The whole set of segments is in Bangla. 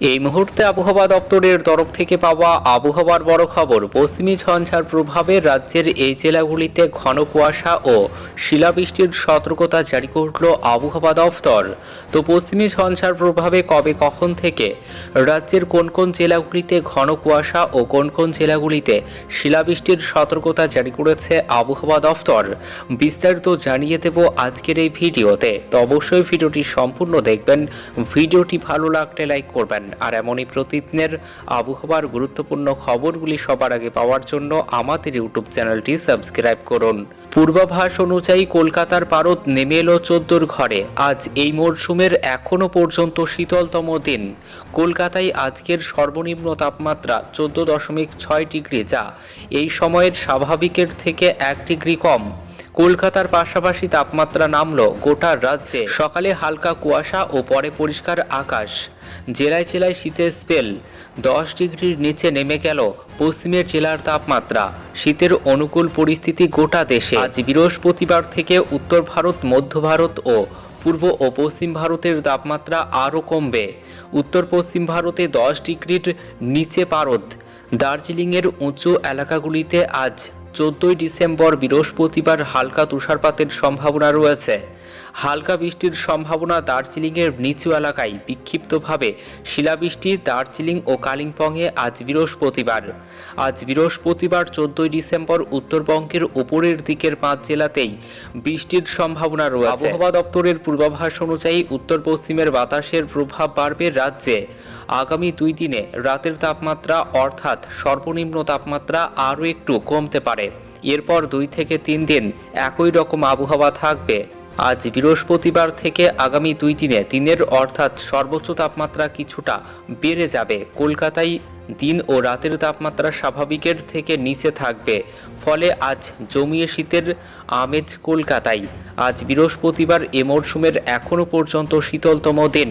এই মুহূর্তে আবহাওয়া দপ্তরের তরফ থেকে পাওয়া আবহাওয়ার বড় খবর, পশ্চিমী ঝঞ্ঝার প্রভাবে রাজ্যের এই জেলাগুলিতে ঘন কুয়াশা ও শিলাবৃষ্টির সতর্কতা জারি করল আবহাওয়া দপ্তর। তো পশ্চিমী ঝঞ্ঝার প্রভাবে কবে কখন থেকে রাজ্যের কোন কোন জেলাগুলিতে ঘন কুয়াশা ও কোন কোন জেলাগুলিতে শিলাবৃষ্টির সতর্কতা জারি করেছে আবহাওয়া দপ্তর, বিস্তারিত জানিয়ে দেব আজকের এই ভিডিওতে। তো অবশ্যই ভিডিওটি সম্পূর্ণ দেখবেন, ভিডিওটি ভালো লাগলে লাইক করবেন। আর এমনই প্রতিদিনের আবহাওয়ার গুরুত্বপূর্ণ খবরগুলি সবার আগে পাওয়ার জন্য আমাদের ইউটিউব চ্যানেলটি সাবস্ক্রাইব করুন। পূর্বাভাস অনুযায়ী কলকাতার পারদ নেমে এলো চোদ্দোর ঘরে। আজ এই মরশুমের এখনও পর্যন্ত শীতলতম দিন। কলকাতায় আজকের সর্বনিম্ন তাপমাত্রা চোদ্দ দশমিক ছয় ডিগ্রি যা এই সময়ের স্বাভাবিকের থেকে এক ডিগ্রি কম। কলকাতার পাশাপাশি তাপমাত্রা নামলো গোটা রাজ্যে। সকালে হালকা কুয়াশা ও পরে পরিষ্কার আকাশ। জেলায় জেলায় শীতের স্পেল। দশ ডিগ্রির নিচে নেমে গেল পশ্চিমের জেলার তাপমাত্রা। শীতের অনুকূল পরিস্থিতি গোটা দেশে। আজ বৃহস্পতিবার থেকে উত্তর ভারত, মধ্য ভারত ও পূর্ব ও পশ্চিম ভারতের তাপমাত্রা আরও কমবে। উত্তর পশ্চিম ভারতে দশ ডিগ্রির নিচে পারদ। দার্জিলিংয়ের উঁচু এলাকাগুলিতে আজ চোদ্দই ডিসেম্বর বৃহস্পতিবার হালকা তুষারপাতের সম্ভাবনা রয়েছে। হালকা বৃষ্টির সম্ভাবনা দার্জিলিংয়ের নিচু এলাকায়। বিক্ষিপ্তভাবে শিলাবৃষ্টি দার্জিলিং ও কালিম্পংয়ে আজ বৃহস্পতিবার। আজ বৃহস্পতিবার চোদ্দই ডিসেম্বর উত্তরবঙ্গের উপরের দিকের পাঁচ জেলাতেই বৃষ্টির সম্ভাবনা রয়েছে। আবহাওয়া দপ্তরের পূর্বাভাস অনুযায়ী উত্তর পশ্চিমের বাতাসের প্রভাব বাড়বে রাজ্যে। আগামী দুই দিনে রাতের তাপমাত্রা অর্থাৎ সর্বনিম্ন তাপমাত্রা আরও একটু কমতে পারে। এরপর দুই থেকে তিন দিন একই রকম আবহাওয়া থাকবে। আজ বৃহস্পতিবার থেকে আগামী দুই দিনে দিনের অর্থাৎ সর্বোচ্চ তাপমাত্রা কিছুটা বেড়ে যাবে। কলকাতায় দিন ও রাতের তাপমাত্রা স্বাভাবিকের থেকে নিচে থাকবে। ফলে আজ জমিয়ে শীতের আমেজ কলকাতায়। আজ বৃহস্পতিবার এ মরশুমের এখনও পর্যন্ত শীতলতম দিন।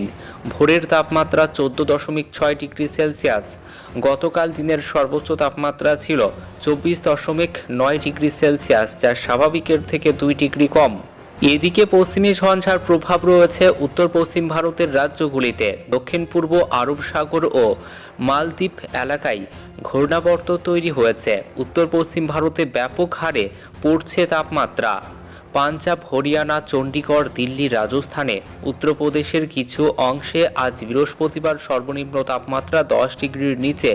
ভোরের তাপমাত্রা চোদ্দ দশমিক ছয় ডিগ্রি সেলসিয়াস। গতকাল দিনের সর্বোচ্চ তাপমাত্রা ছিল চব্বিশ দশমিক নয় ডিগ্রি সেলসিয়াস, যা স্বাভাবিকের থেকে দুই ডিগ্রি কম। এদিকে পশ্চিমী ঝঞ্ঝার প্রভাব রয়েছে উত্তর পশ্চিম ভারতের রাজ্যগুলিতে, দক্ষিণ পূর্ব আরব সাগর ও মালদ্বীপ এলাকায় ঘূর্ণাবর্ত তৈরি হয়েছে। উত্তর পশ্চিম ভারতে ব্যাপক হারে পড়ছে তাপমাত্রা। পাঞ্জাব, হরিয়ানা, চণ্ডীগড়, দিল্লি, রাজস্থানে উত্তরপ্রদেশের কিছু অংশে আজ বৃহস্পতিবার সর্বনিম্ন তাপমাত্রা দশ ডিগ্রির নিচে